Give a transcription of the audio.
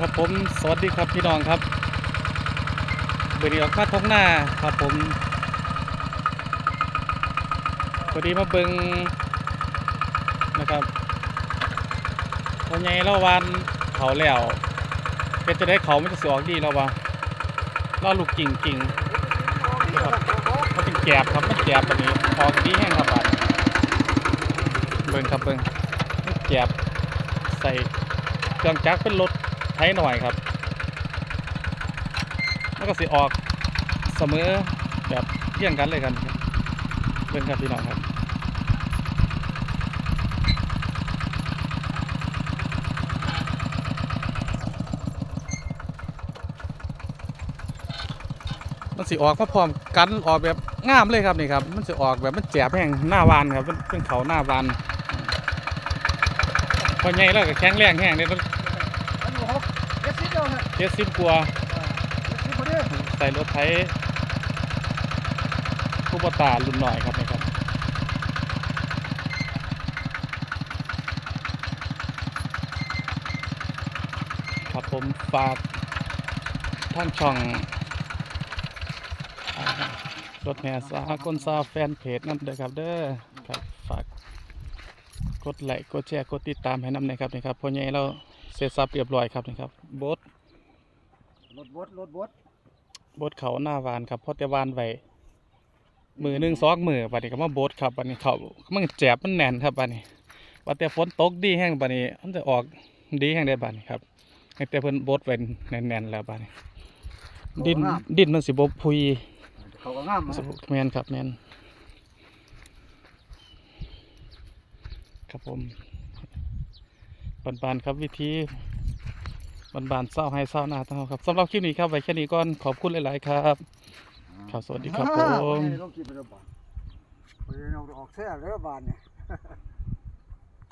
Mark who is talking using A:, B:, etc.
A: ครับผมสวัสดีครับพี่น้องครับเบอร์นี้ออกมาท้องหน้าครับผมพอดีมาเบิงนะครับพอไงเราวานเขาแล้วเป็นจะได้เขาไม่จะสออกดีแล้วะล่อลูกกิ่งกิ่งนะครับมันเป็นแกบครับมันแกบแบบนี้ออกดีแห้งครับเบิงครับเบิงแกบใส่เครื่องจักรเป็นรถ ไทยหน่อยครับ แล้วก็สิออกเสมอแบบเที่ยงกันเลยกันเพื่อนครับพี่น้องครับมันสิออกมาพร้อมกันออกแบบงามเลยครับนี่ครับ มันสิออกแบบมันแจบแห้งหน้าวานครับเป็นเขาหน้าวานพอใหญ่แล้วก็แข็งแรงแห้งเนี่ยมัน
B: เจ็ดสิบเดียวฮะ
A: เจ็ดสิบกว่า
B: สิบพอดี
A: ใส่รถไถผู้ปตารุ่นหน่อยครับนี่ครับครับผมฝากท่านช่องรถแห่สากลซาแฟนเพจนั่นเลยครับเด้อครับฝากกดไลค์กดแชร์กดติดตามให้นำนะครับนี่ครับเพอใหญ่เราเสร็จสับเรียบร้อยครับนี่ครับโบส
B: รถบดรถบด
A: บดเขาหน้าวานครับเพราะแต่วานไว้มือหนึ่งสองมือบัดนี้ก็มาบดครับบัดนี้เขามันแจบมันแน่นครับบัดนี้ว่าแต่ฝนตกดีแห้งบัดนี้ มันจะออกดีแห้งได้บัดนี้ครับให้แต่เพิ่นบดไว้แน่นๆแล้วบัดนี้ ดินดินมันสิบบพุย
B: เขาก็งามนะ
A: แมนครับแมนครับผมบานๆครับวิธี บานๆเศร้าให้เศร้าหน้าเท่าครับสำหรับคลิปนี้ครับไว้แค่นี้ก่อนขอบคุณหลายๆครับ ครับสวัสดีครับผม
B: ไปเอาออกแท้แล้วบานเนี่ย